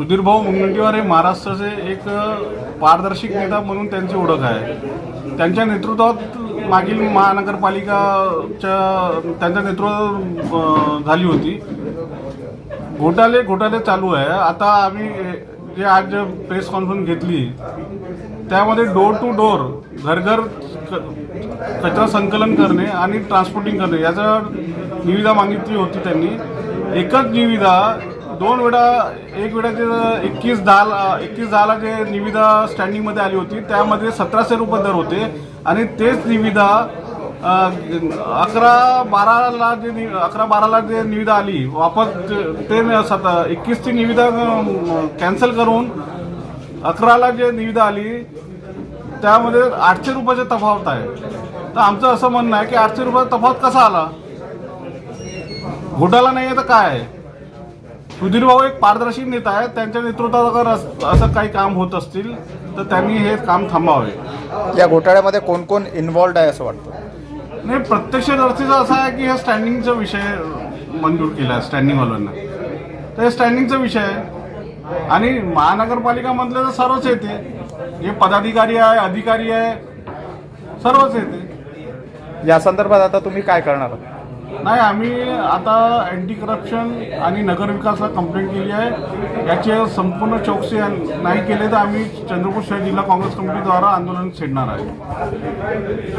सुधीर भाऊ मुनगंटीवार हे महाराष्ट्राचे एक पारदर्शक नेता म्हणून त्यांची ओळख आहे. त्यांच्या नेतृत्वात मागील महानगरपालिकाच्या त्यांच्या नेतृत्वात झाली होती. घोटाळे घोटाळे चालू आहे. आता आम्ही जे आज प्रेस कॉन्फरन्स घेतली त्यामध्ये डोर टू डोर घरघर क- कचरा संकलन करणे आणि ट्रान्सपोर्टिंग करणे याचा निविदा मागितली होती त्यांनी. एकच निविदा दोन वेळा एक वेळा जे एकवीस दहा एकवीस दहाला जे निविदा स्टँडिंगमध्ये आली होती. त्यामध्ये सतराशे रुपये दर होते. आणि तेच निविदा अकरा बाराला जे नि- अकरा बाराला जे निविदा आली वापस ते- ते सत एकवीसची निविदा कॅन्सल करून अकराला जे निविदा आली त्यामध्ये आठशे रुपयाचे तफावत आहे. तर आमचं असं म्हणणं आहे की आठशे रुपयाचा तफावत कसा आला? घोटाला नाही आहे तर काय आहे? सुधीर भाऊ एक पारदर्शी नेता आहे त्यांच्या नेतृत्वात अगर अस- काही काम होत असतील तर त्यांनी हे काम थांबावे. या घोटाळ्यामध्ये कोण कोण इन्व्हॉल्ड आहे असं वाटतं? नाही प्रत्यक्षदर्शीचा असा आहे की हा स्टँडिंगचा विषय मंजूर केला आहे स्टँडिंगवाल्यांना तर हे स्टँडिंगचा विषय आहे. आणि महानगरपालिकामधले तर सर्वच येते. जे पदाधिकारी आहे अधिकारी आहे सर्वच येते. या संदर्भात आता तुम्ही काय करणार आहात? नाही आम्ही आता अँटी करप्शन आणि नगरविकासला कंप्लेंट केली आहे. याची संपूर्ण चौकशी नाही केले तर आम्ही चंद्रपूर शहर जिल्हा काँग्रेस कमिटीद्वारा आंदोलन छेडणार आहे.